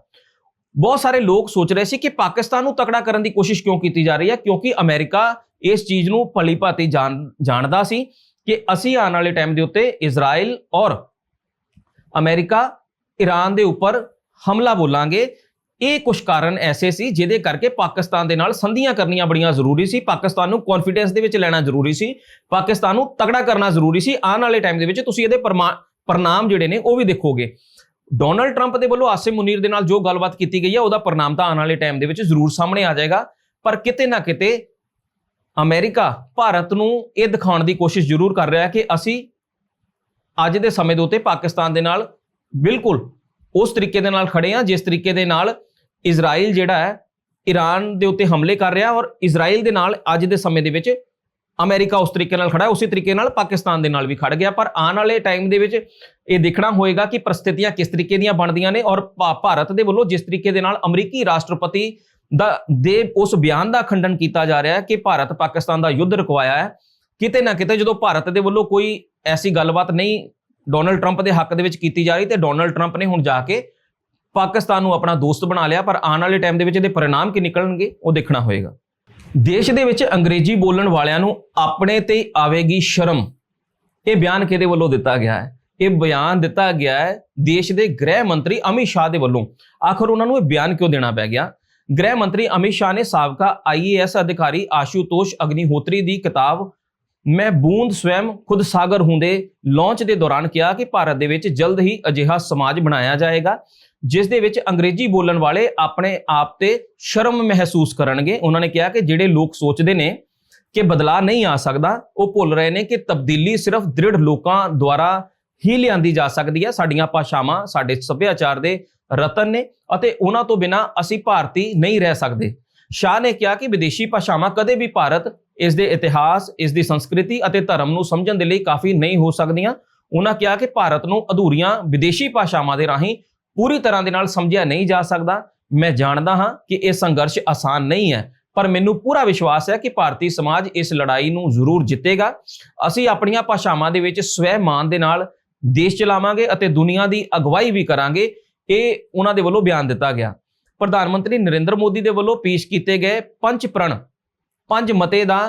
ਬਹੁਤ ਸਾਰੇ ਲੋਕ ਸੋਚ ਰਹੇ ਸੀ ਕਿ ਪਾਕਿਸਤਾਨ ਨੂੰ ਤਕੜਾ ਕਰਨ ਦੀ ਕੋਸ਼ਿਸ਼ ਕਿਉਂ ਕੀਤੀ ਜਾ ਰਹੀ ਹੈ, ਕਿਉਂਕਿ ਅਮਰੀਕਾ ਇਸ ਚੀਜ਼ ਨੂੰ ਭਲੀ ਭਾਤੀ ਜਾਣ, ਜਾਣਦਾ ਸੀ ਕਿ ਅਸੀਂ ਆਉਣ ਵਾਲੇ ਟਾਈਮ ਦੇ ਉੱਤੇ ਇਜ਼ਰਾਈਲ ਔਰ ਅਮਰੀਕਾ ਈਰਾਨ ਦੇ ਉੱਪਰ ਹਮਲਾ ਬੋਲਾਂਗੇ। ਇਹ ਕੁਝ ਕਾਰਨ ਐਸੇ ਸੀ ਜਿਹਦੇ ਕਰਕੇ ਪਾਕਿਸਤਾਨ ਦੇ ਨਾਲ ਸੰਧੀਆਂ ਕਰਨੀਆਂ ਬੜੀਆਂ ਜ਼ਰੂਰੀ ਸੀ, ਪਾਕਿਸਤਾਨ ਨੂੰ ਕੌਨਫੀਡੈਂਸ ਦੇ ਵਿੱਚ ਲੈਣਾ ਜ਼ਰੂਰੀ ਸੀ, ਪਾਕਿਸਤਾਨ ਨੂੰ ਤਕੜਾ ਕਰਨਾ ਜ਼ਰੂਰੀ ਸੀ। ਆਉਣ ਵਾਲੇ ਟਾਈਮ ਦੇ ਵਿੱਚ ਤੁਸੀਂ ਇਹਦੇ ਪਰਮਾ- ਪ੍ਰਣਾਮ ਜਿਹੜੇ ਨੇ ਉਹ ਵੀ ਦੇਖੋਗੇ। ਡੋਨਲਡ ਟਰੰਪ ਦੇ ਵੱਲੋਂ ਆਸਿਮ ਮੁਨੀਰ ਦੇ ਨਾਲ ਜੋ ਗੱਲਬਾਤ ਕੀਤੀ ਗਈ ਹੈ ਉਹਦਾ ਪ੍ਰਣਾਮ ਤਾਂ ਆਉਣ ਵਾਲੇ ਟਾਈਮ ਦੇ ਵਿੱਚ ਜ਼ਰੂਰ ਸਾਹਮਣੇ ਆ ਜਾਏਗਾ। ਪਰ ਕਿਤੇ ਨਾ ਕਿਤੇ ਅਮਰੀਕਾ ਭਾਰਤ ਨੂੰ ਇਹ ਦਿਖਾਉਣ ਦੀ ਕੋਸ਼ਿਸ਼ ਜ਼ਰੂਰ ਕਰ ਰਿਹਾ ਹੈ ਕਿ ਅਸੀਂ ਅੱਜ ਦੇ ਸਮੇਂ ਦੇ ਉੱਤੇ ਪਾਕਿਸਤਾਨ ਦੇ ਨਾਲ ਬਿਲਕੁਲ ਉਸ ਤਰੀਕੇ ਦੇ ਨਾਲ ਖੜੇ ਹਾਂ, ਜਿਸ ਤਰੀਕੇ ਦੇ ਨਾਲ ਇਜ਼ਰਾਈਲ ਜਿਹੜਾ ਹੈ ਈਰਾਨ ਦੇ ਉੱਤੇ ਹਮਲੇ ਕਰ ਰਿਹਾ ਔਰ ਇਜ਼ਰਾਈਲ ਦੇ ਨਾਲ ਅੱਜ ਦੇ ਸਮੇਂ ਦੇ ਵਿੱਚ ਅਮਰੀਕਾ ਉਸ ਤਰੀਕੇ ਨਾਲ ਖੜਾ ਹੈ, ਉਸੇ ਤਰੀਕੇ ਨਾਲ ਪਾਕਿਸਤਾਨ ਦੇ ਨਾਲ ਵੀ ਖੜ ਗਿਆ। ਪਰ ਆਉਣ ਵਾਲੇ ਟਾਈਮ ਦੇ ਵਿੱਚ ਇਹ ਦੇਖਣਾ ਹੋਏਗਾ ਕਿ ਪ੍ਰਸਥਿਤੀਆਂ ਕਿਸ ਤਰੀਕੇ ਦੀਆਂ ਬਣਦੀਆਂ ਨੇ ਔਰ ਭਾ- ਭਾਰਤ ਦੇ ਵੱਲੋਂ ਜਿਸ ਤਰੀਕੇ ਦੇ ਨਾਲ ਅਮਰੀਕੀ ਰਾਸ਼ਟਰਪਤੀ ਦਾ ਦੇ ਉਸ ਬਿਆਨ ਦਾ ਖੰਡਨ ਕੀਤਾ ਜਾ ਰਿਹਾ ਹੈ ਕਿ ਭਾਰਤ ਪਾਕਿਸਤਾਨ ਦਾ ਯੁੱਧ ਰੁਕਵਾਇਆ ਹੈ। ਕਿਤੇ ਨਾ ਕਿਤੇ ਜਦੋਂ ਭਾਰਤ ਦੇ ਵੱਲੋਂ ਕੋਈ ਐਸੀ ਗੱਲਬਾਤ ਨਹੀਂ ਡੋਨਲਡ ਟਰੰਪ ਦੇ ਹੱਕ ਦੇ ਵਿੱਚ ਕੀਤੀ ਜਾ ਰਹੀ, ਤੇ ਡੋਨਲਡ ਟਰੰਪ ਨੇ ਹੁਣ ਜਾ ਕੇ ਪਾਕਿਸਤਾਨ ਨੂੰ ਆਪਣਾ ਦੋਸਤ ਬਣਾ ਲਿਆ, ਪਰ ਆਉਣ ਵਾਲੇ ਟਾਈਮ ਦੇ ਵਿੱਚ ਇਹਦੇ ਪਰਿਣਾਮ ਕੀ ਨਿਕਲਣਗੇ, ਉਹ ਦੇਖਣਾ ਹੋਏਗਾ। ਦੇਸ਼ ਦੇ ਵਿੱਚ ਅੰਗਰੇਜ਼ੀ ਬੋਲਣ ਵਾਲਿਆਂ ਨੂੰ ਆਪਣੇ ਤੇ ਆਵੇਗੀ ਸ਼ਰਮ। ਇਹ ਬਿਆਨ ਕਿਹਦੇ ਵੱਲੋਂ ਦਿੱਤਾ ਗਿਆ ਹੈ? ਇਹ ਬਿਆਨ ਦਿੱਤਾ ਗਿਆ ਹੈ ਦੇਸ਼ ਦੇ ਗ੍ਰਹਿ ਮੰਤਰੀ ਅਮਿਤ ਸ਼ਾਹ ਦੇ ਵੱਲੋਂ। ਆਖਰ ਉਹਨਾਂ ਨੂੰ ਇਹ ਬਿਆਨ ਕਿਉਂ ਦੇਣਾ ਪੈ ਗਿਆ? ਗ੍ਰਹਿ ਮੰਤਰੀ ਅਮਿਤ ਸ਼ਾਹ ਨੇ ਸਾਬਕਾ ਆਈਏਐਸ ਅਧਿਕਾਰੀ ਆਸ਼ੂਤੋਸ਼ ਅਗਨੀਹੋਤਰੀ ਦੀ ਕਿਤਾਬ ਮੈਂ ਬੂੰਦ ਸਵੈਮ ਖੁਦ ਸਾਗਰ ਹੁੰਦੇ ਲਾਂਚ ਦੇ ਦੌਰਾਨ ਕਿਹਾ ਕਿ ਭਾਰਤ ਦੇ ਵਿੱਚ ਜਲਦ ਹੀ ਅਜਿਹਾ ਸਮਾਜ ਬਣਾਇਆ ਜਾਏਗਾ। ਜਿਸ ਦੇ ਵਿੱਚ ਅੰਗਰੇਜ਼ੀ ਬੋਲਣ ਵਾਲੇ ਆਪਣੇ ਆਪ ਤੇ ਸ਼ਰਮ ਮਹਿਸੂਸ ਕਰਨਗੇ। ਉਹਨਾਂ ਨੇ ਕਿਹਾ ਕਿ ਜਿਹੜੇ ਲੋਕ ਸੋਚਦੇ ਨੇ ਕਿ ਬਦਲਾਅ ਨਹੀਂ ਆ ਸਕਦਾ, ਉਹ ਭੁੱਲ ਰਹੇ ਨੇ ਕਿ ਤਬਦੀਲੀ ਸਿਰਫ ਦ੍ਰਿੜ ਲੋਕਾਂ ਦੁਆਰਾ ਹੀ ਲਿਆਂਦੀ ਜਾ ਸਕਦੀ ਹੈ। ਸਾਡੀਆਂ ਭਾਸ਼ਾਵਾਂ, ਸਾਡੇ ਸੱਭਿਆਚਾਰ ਦੇ ਰਤਨ ਨੇ ਅਤੇ ਉਹਨਾਂ ਤੋਂ ਬਿਨਾ ਅਸੀਂ ਭਾਰਤੀ ਨਹੀਂ ਰਹਿ ਸਕਦੇ। ਸ਼ਾਹ ਨੇ ਕਿਹਾ ਕਿ ਵਿਦੇਸ਼ੀ ਭਾਸ਼ਾਵਾਂ ਕਦੇ ਵੀ ਭਾਰਤ ਇਸ ਦੇ ਇਤਿਹਾਸ, ਇਸ ਦੀ ਸੰਸਕ੍ਰਿਤੀ ਅਤੇ ਧਰਮ ਨੂੰ ਸਮਝਣ ਦੇ ਲਈ ਕਾਫੀ ਨਹੀਂ ਹੋ ਸਕਦੀਆਂ। ਉਹਨਾਂ ਕਿਹਾ ਕਿ ਭਾਰਤ ਨੂੰ ਅਧੂਰੀਆਂ ਵਿਦੇਸ਼ੀ ਭਾਸ਼ਾਵਾਂ ਦੇ ਰਾਹੀਂ ਪੂਰੀ ਤਰ੍ਹਾਂ ਦੇ ਨਾਲ ਸਮਝਿਆ ਨਹੀਂ ਜਾ ਸਕਦਾ। ਮੈਂ ਜਾਣਦਾ ਹਾਂ ਕਿ ਇਹ ਸੰਘਰਸ਼ ਆਸਾਨ ਨਹੀਂ ਹੈ, ਪਰ ਮੈਨੂੰ ਪੂਰਾ ਵਿਸ਼ਵਾਸ ਹੈ ਕਿ ਭਾਰਤੀ ਸਮਾਜ ਇਸ ਲੜਾਈ ਨੂੰ ਜ਼ਰੂਰ ਜਿੱਤੇਗਾ। ਅਸੀਂ ਆਪਣੀਆਂ ਭਾਸ਼ਾਵਾਂ ਦੇ ਵਿੱਚ ਸਵੈ ਮਾਨ ਦੇ ਨਾਲ ਦੇਸ਼ ਚਲਾਵਾਂਗੇ ਅਤੇ ਦੁਨੀਆ ਦੀ ਅਗਵਾਈ ਵੀ ਕਰਾਂਗੇ, ਇਹ ਉਹਨਾਂ ਦੇ ਵੱਲੋਂ ਬਿਆਨ ਦਿੱਤਾ ਗਿਆ। ਪ੍ਰਧਾਨ ਮੰਤਰੀ ਨਰਿੰਦਰ ਮੋਦੀ ਦੇ ਵੱਲੋਂ ਪੇਸ਼ ਕੀਤੇ ਗਏ ਪੰਜ ਪ੍ਰਣ, ਪੰਜ ਮਤੇ ਦਾ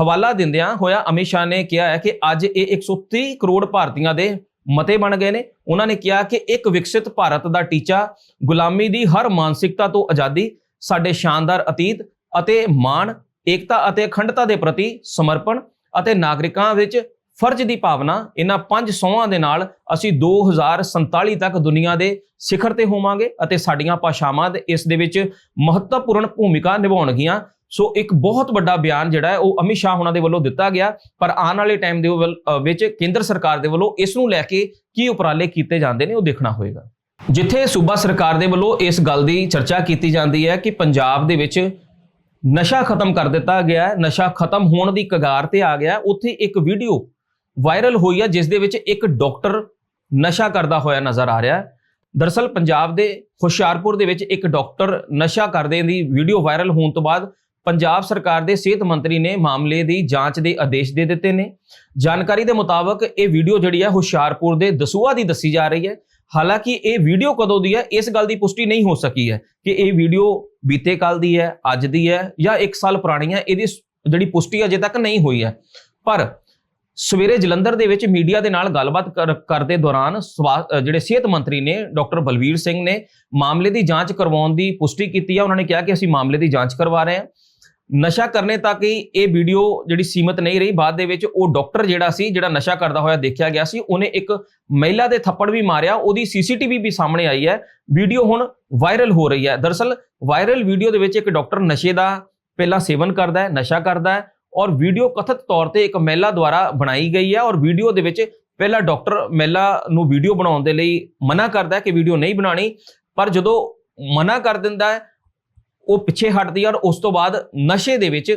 ਹਵਾਲਾ ਦਿੰਦਿਆਂ ਹੋਇਆ ਅਮਿਤ ਸ਼ਾਹ ਨੇ ਕਿਹਾ ਹੈ ਕਿ ਅੱਜ ਇਹ 130 ਕਰੋੜ ਭਾਰਤੀਆਂ ਦੇ ਮਤੇ ਬਣ ਗਏ ਨੇ। ਉਹਨਾਂ ਨੇ ਕਿਹਾ ਕਿ ਇੱਕ ਵਿਕਸਿਤ ਭਾਰਤ ਦਾ ਟੀਚਾ ਗੁਲਾਮੀ ਦੀ ਹਰ ਮਾਨਸਿਕਤਾ ਤੋਂ ਆਜ਼ਾਦੀ, ਸਾਡੇ ਸ਼ਾਨਦਾਰ ਅਤੀਤ ਅਤੇ ਮਾਣ, ਏਕਤਾ ਅਤੇ ਅਖੰਡਤਾ ਦੇ ਪ੍ਰਤੀ ਸਮਰਪਣ ਅਤੇ ਨਾਗਰਿਕਾਂ ਵਿੱਚ ਫਰਜ਼ ਦੀ ਭਾਵਨਾ, ਇਹਨਾਂ ਪੰਜ ਸੌਹਾਂ ਦੇ ਨਾਲ ਅਸੀਂ 2047 ਤੱਕ ਦੁਨੀਆ ਦੇ ਸਿਖਰ ਤੇ ਹੋਵਾਂਗੇ ਅਤੇ ਸਾਡੀਆਂ ਭਾਸ਼ਾਵਾਂ ਦੇ ਇਸ ਦੇ ਵਿੱਚ ਮਹੱਤਵਪੂਰਨ ਭੂਮਿਕਾ ਨਿਭਾਉਣਗੀਆਂ। ਸੋ ਇੱਕ ਬਹੁਤ ਵੱਡਾ ਬਿਆਨ ਜਿਹੜਾ ਹੈ, ਉਹ ਅਮਿਤ ਸ਼ਾਹ ਉਹਨਾਂ ਦੇ ਵੱਲੋਂ ਦਿੱਤਾ ਗਿਆ, ਪਰ ਆਉਣ ਵਾਲੇ ਟਾਈਮ ਦੇ ਵੱਲ- ਵਿੱਚ ਕੇਂਦਰ ਸਰਕਾਰ ਦੇ ਵੱਲੋਂ ਇਸ ਨੂੰ ਲੈ ਕੇ ਕੀ ਉਪਰਾਲੇ ਕੀਤੇ ਜਾਂਦੇ ਨੇ, ਉਹ ਦੇਖਣਾ ਹੋਏਗਾ। ਜਿੱਥੇ ਸੂਬਾ ਸਰਕਾਰ ਦੇ ਵੱਲੋਂ ਇਸ ਗੱਲ ਦੀ ਚਰਚਾ ਕੀਤੀ ਜਾਂਦੀ ਹੈ ਕਿ ਪੰਜਾਬ ਦੇ ਵਿੱਚ ਨਸ਼ਾ ਖਤਮ ਕਰ ਦਿੱਤਾ ਗਿਆ ਹੈ, ਨਸ਼ਾ ਖਤਮ ਹੋਣ ਦੀ ਕਗਾਰ ਤੇ ਆ ਗਿਆ ਉੱਥੇ ਇੱਕ ਵੀਡੀਓ ਵਾਇਰਲ ਹੋਈ ਹੈ, ਜਿਸ ਦੇ ਵਿੱਚ ਇੱਕ ਡਾਕਟਰ ਨਸ਼ਾ ਕਰਦਾ ਹੋਇਆ ਨਜ਼ਰ ਆ ਰਿਹਾ ਹੈ। ਦਰਸਲ ਪੰਜਾਬ ਦੇ ਹੁਸ਼ਿਆਰਪੁਰ ਦੇ ਵਿੱਚ ਇੱਕ ਡਾਕਟਰ ਨਸ਼ਾ ਕਰਦੇ ਦੀ ਵੀਡੀਓ ਵਾਇਰਲ ਹੋਣ ਤੋਂ ਬਾਅਦ ਪੰਜਾਬ ਸਰਕਾਰ ਦੇ ਸਿਹਤ ਮੰਤਰੀ ਨੇ ਮਾਮਲੇ ਦੀ ਜਾਂਚ ਦੇ ਆਦੇਸ਼ ਦੇ ਦਿੱਤੇ ਨੇ। ਜਾਣਕਾਰੀ ਦੇ ਮੁਤਾਬਕ ਇਹ ਵੀਡੀਓ ਜਿਹੜੀ ਹੈ ਹੁਸ਼ਿਆਰਪੁਰ ਦੇ ਦਸੂਆ ਦੀ ਦੱਸੀ ਜਾ ਰਹੀ ਹੈ। ਹਾਲਾਂਕਿ ਇਹ ਵੀਡੀਓ ਕਦੋਂ ਦੀ ਹੈ, ਇਸ ਗੱਲ ਦੀ ਪੁਸ਼ਟੀ ਨਹੀਂ ਹੋ ਸਕੀ ਹੈ ਕਿ ਇਹ ਵੀਡੀਓ ਬੀਤੇ ਕੱਲ ਦੀ ਹੈ, ਅੱਜ ਦੀ ਹੈ ਜਾਂ 1 ਸਾਲ ਪੁਰਾਣੀ ਹੈ, ਇਹਦੀ ਜਿਹੜੀ ਪੁਸ਼ਟੀ ਅਜੇ ਤੱਕ ਨਹੀਂ ਹੋਈ ਹੈ। ਪਰ ਸਵੇਰੇ ਜਲੰਧਰ ਦੇ ਵਿੱਚ ਮੀਡੀਆ ਦੇ ਨਾਲ ਗੱਲਬਾਤ ਕਰ- ਕਰਦੇ ਦੌਰਾਨ ਸਵਾ- ਜਿਹੜੇ ਸਿਹਤ ਮੰਤਰੀ ਨੇ, ਡਾਕਟਰ ਬਲਵੀਰ ਸਿੰਘ ਨੇ ਮਾਮਲੇ ਦੀ ਜਾਂਚ ਕਰਵਾਉਣ ਦੀ ਪੁਸ਼ਟੀ ਕੀਤੀ ਹੈ। ਉਹਨਾਂ ਨੇ ਕਿਹਾ ਕਿ ਅਸੀਂ ਮਾਮਲੇ ਦੀ ਜਾਂਚ ਕਰਵਾ ਰਹੇ ਹਾਂ। ਨਸ਼ਾ ਕਰਨੇ ਤੱਕ ਹੀ ਇਹ ਵੀਡੀਓ ਜਿਹੜੀ ਸੀਮਤ ਨਹੀਂ ਰਹੀ। ਬਾਅਦ ਦੇ ਵਿੱਚ ਉਹ ਡਾਕਟਰ ਜਿਹੜਾ ਸੀ, ਜਿਹੜਾ ਨਸ਼ਾ ਕਰਦਾ ਹੋਇਆ ਦੇਖਿਆ ਗਿਆ ਸੀ, ਉਹਨੇ ਇੱਕ ਮਹਿਲਾ ਦੇ ਥੱਪੜ ਵੀ ਮਾਰਿਆ। ਉਹਦੀ ਸੀਸੀਟੀਵੀ ਵੀ ਸਾਹਮਣੇ ਆਈ ਹੈ। ਵੀਡੀਓ ਹੁਣ ਵਾਇਰਲ ਹੋ ਰਹੀ ਹੈ। ਦਰਅਸਲ ਵਾਇਰਲ ਵੀਡੀਓ ਦੇ ਵਿੱਚ ਇੱਕ ਡਾਕਟਰ ਨਸ਼ੇ ਦਾ ਪਹਿਲਾਂ ਸੇਵਨ ਕਰਦਾ ਹੈ, ਨਸ਼ਾ ਕਰਦਾ ਹੈ ਔਰ ਵੀਡੀਓ ਕਥਿਤ ਤੌਰ ਤੇ ਇੱਕ ਮਹਿਲਾ ਦੁਆਰਾ ਬਣਾਈ ਗਈ ਹੈ ਔਰ ਵੀਡੀਓ ਦੇ ਵਿੱਚ ਪਹਿਲਾਂ ਡਾਕਟਰ ਮਹਿਲਾ ਨੂੰ ਵੀਡੀਓ ਬਣਾਉਣ ਦੇ ਲਈ ਮਨਾ ਕਰਦਾ ਹੈ ਕਿ ਵੀਡੀਓ ਨਹੀਂ ਬਣਾਣੀ ਪਰ ਜਦੋਂ ਮਨਾ ਕਰ ਦਿੰਦਾ ਹੈ ਉਹ ਪਿੱਛੇ ਹਟਦੀ ਹੈ ਔਰ ਉਸ ਤੋਂ ਬਾਅਦ ਨਸ਼ੇ ਦੇ ਵਿੱਚ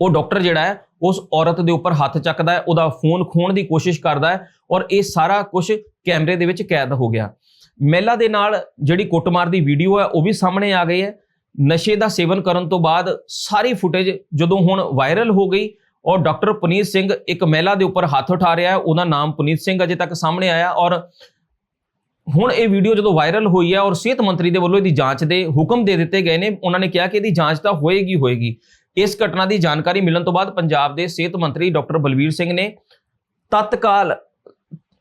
ਉਹ ਡਾਕਟਰ ਜਿਹੜਾ ਹੈ, ਉਸ ਔਰਤ ਦੇ ਉੱਪਰ ਹੱਥ ਚੱਕਦਾ ਹੈ, ਉਹਦਾ ਫੋਨ ਖੋਣ ਦੀ ਕੋਸ਼ਿਸ਼ ਕਰਦਾ ਹੈ ਔਰ ਇਹ ਸਾਰਾ ਕੁਝ ਕੈਮਰੇ ਦੇ ਵਿੱਚ ਕੈਦ ਹੋ ਗਿਆ। ਮਹਿਲਾ ਦੇ ਨਾਲ ਜਿਹੜੀ ਕੁੱਟਮਾਰ ਦੀ ਵੀਡੀਓ ਹੈ, ਉਹ ਵੀ ਸਾਹਮਣੇ ਆ ਗਈ ਹੈ। ਨਸ਼ੇ ਦਾ ਸੇਵਨ ਕਰਨ ਤੋਂ ਬਾਅਦ ਸਾਰੀ ਫੁਟੇਜ ਜਦੋਂ ਹੁਣ ਵਾਇਰਲ ਹੋ ਗਈ ਔਰ ਡਾਕਟਰ ਪੁਨੀਤ ਸਿੰਘ ਇੱਕ ਮਹਿਲਾ ਦੇ ਉੱਪਰ ਹੱਥ ਉਠਾ ਰਿਹਾ ਹੈ, ਉਹਦਾ ਨਾਮ ਪੁਨੀਤ ਸਿੰਘ ਅਜੇ ਤੱਕ ਸਾਹਮਣੇ ਆਇਆ ਔਰ ਹੁਣ ਇਹ ਵੀਡੀਓ ਜਦੋਂ ਵਾਇਰਲ ਹੋਈ ਹੈ ਔਰ ਸਿਹਤ ਮੰਤਰੀ ਦੇ ਵੱਲੋਂ ਇਹਦੀ ਜਾਂਚ ਦੇ ਹੁਕਮ ਦੇ ਦਿੱਤੇ ਗਏ ਨੇ, ਉਹਨਾਂ ਨੇ ਕਿਹਾ ਕਿ ਇਹਦੀ ਜਾਂਚ ਤਾਂ ਹੋਏਗੀ ਹੋਏਗੀ। ਇਸ ਘਟਨਾ ਦੀ ਜਾਣਕਾਰੀ ਮਿਲਣ ਤੋਂ ਬਾਅਦ ਪੰਜਾਬ ਦੇ ਸਿਹਤ ਮੰਤਰੀ ਡਾਕਟਰ ਬਲਬੀਰ ਸਿੰਘ ਨੇ ਤਤਕਾਲ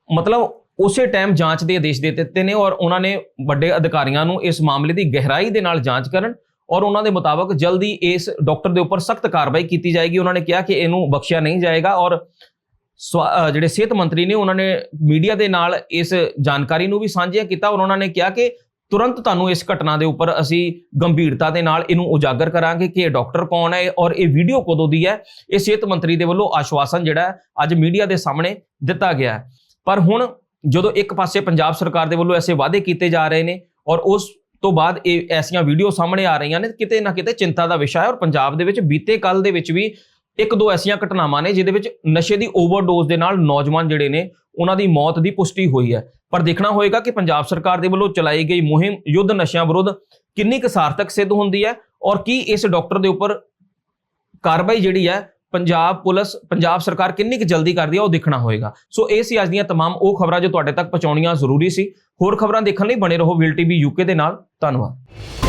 ਮਤਲਬ ਉਸੇ ਟਾਈਮ ਜਾਂਚ ਦੇ ਆਦੇਸ਼ ਦੇ ਦਿੱਤੇ ਨੇ ਔਰ ਉਹਨਾਂ ਨੇ ਵੱਡੇ ਅਧਿਕਾਰੀਆਂ ਨੂੰ ਇਸ ਮਾਮਲੇ ਦੀ ਗਹਿਰਾਈ ਦੇ ਨਾਲ ਜਾਂਚ ਕਰਨ ਔਰ ਉਹਨਾਂ ਦੇ ਮੁਤਾਬਕ ਜਲਦੀ ਇਸ ਡਾਕਟਰ ਦੇ ਉੱਪਰ ਸਖਤ ਕਾਰਵਾਈ ਕੀਤੀ ਜਾਏਗੀ। ਉਹਨਾਂ ਨੇ ਕਿਹਾ ਕਿ ਇਹਨੂੰ ਬਖਸ਼ਿਆ ਨਹੀਂ ਜਾਏਗਾ ਔਰ ਜਿਹੜੇ ਸਿਹਤ ਮੰਤਰੀ ਨੇ, ਉਹਨਾਂ ਨੇ ਮੀਡੀਆ ਦੇ ਨਾਲ ਇਸ ਜਾਣਕਾਰੀ ਨੂੰ ਵੀ ਸਾਂਝਿਆ ਕੀਤਾ ਔਰ ਉਹਨਾਂ ਨੇ ਕਿਹਾ ਕਿ ਤੁਰੰਤ ਤੁਹਾਨੂੰ ਇਸ ਘਟਨਾ ਦੇ ਉੱਪਰ ਅਸੀਂ ਗੰਭੀਰਤਾ ਦੇ ਨਾਲ ਇਹਨੂੰ ਉਜਾਗਰ ਕਰਾਂਗੇ ਕਿ ਇਹ ਡਾਕਟਰ ਕੌਣ ਹੈ ਔਰ ਇਹ ਵੀਡੀਓ ਕਦੋਂ ਦੀ ਹੈ, ਇਹ ਸਿਹਤ ਮੰਤਰੀ ਦੇ ਵੱਲੋਂ ਆਸ਼ਵਾਸਨ ਜਿਹੜਾ ਅੱਜ ਮੀਡੀਆ ਦੇ ਸਾਹਮਣੇ ਦਿੱਤਾ ਗਿਆ ਹੈ। ਪਰ ਹੁਣ ਜਦੋਂ ਇੱਕ ਪਾਸੇ ਪੰਜਾਬ ਸਰਕਾਰ ਦੇ ਵੱਲੋਂ ਐਸੇ ਵਾਅਦੇ ਕੀਤੇ ਜਾ ਰਹੇ ਨੇ ਔਰ ਉਸ ਤੋਂ ਬਾਅਦ ਇਹ ਐਸੀਆਂ ਵੀਡੀਓ ਸਾਹਮਣੇ ਆ ਰਹੀਆਂ ਨੇ, ਕਿਤੇ ਨਾ ਕਿਤੇ ਚਿੰਤਾ ਦਾ ਵਿਸ਼ਾ ਹੈ ਔਰ ਪੰਜਾਬ ਦੇ ਵਿੱਚ ਬੀਤੇ ਕੱਲ ਦੇ ਵਿੱਚ ਵੀ ਇੱਕ ਦੋ ਐਸੀਆਂ ਘਟਨਾਵਾਂ ਨੇ ਜਿਹਦੇ ਵਿੱਚ ਨਸ਼ੇ ਦੀ ਓਵਰਡੋਜ਼ ਦੇ ਨਾਲ ਨੌਜਵਾਨ ਜਿਹੜੇ ਨੇ ਉਹਨਾਂ ਦੀ ਮੌਤ ਦੀ ਪੁਸ਼ਟੀ ਹੋਈ ਹੈ ਪਰ ਦੇਖਣਾ ਹੋਏਗਾ ਕਿ ਪੰਜਾਬ ਸਰਕਾਰ ਦੇ ਵੱਲੋਂ ਚਲਾਈ ਗਈ ਮੁਹਿੰਮ ਯੁੱਧ ਨਸ਼ਿਆਂ ਵਿਰੁੱਧ ਕਿੰਨੀ ਕੁ ਸਾਰਥਕ ਸਿੱਧ ਹੁੰਦੀ ਹੈ ਔਰ ਕੀ ਇਸ ਡਾਕਟਰ ਦੇ ਉੱਪਰ ਕਾਰਵਾਈ ਜਿਹੜੀ ਹੈ ਪੰਜਾਬ ਪੁਲਿਸ ਪੰਜਾਬ ਸਰਕਾਰ ਕਿੰਨੀ ਕੁ ਜਲਦੀ ਕਰਦੀ ਹੈ ਉਹ ਦੇਖਣਾ ਹੋਏਗਾ ਸੋ ਇਹ ਸੀ ਅੱਜ ਦੀਆਂ तमाम ਉਹ ਖਬਰਾਂ ਜੋ ਤੁਹਾਡੇ ਤੱਕ ਪਹੁੰਚਾਉਣੀਆਂ ਜ਼ਰੂਰੀ ਸੀ ਹੋਰ ਖਬਰਾਂ ਦੇਖਣ ਲਈ ਬਣੇ ਰਹੋ ਵਿਲ ਟੀਵੀ ਯੂਕੇ ਦੇ ਨਾਲ ਧੰਨਵਾਦ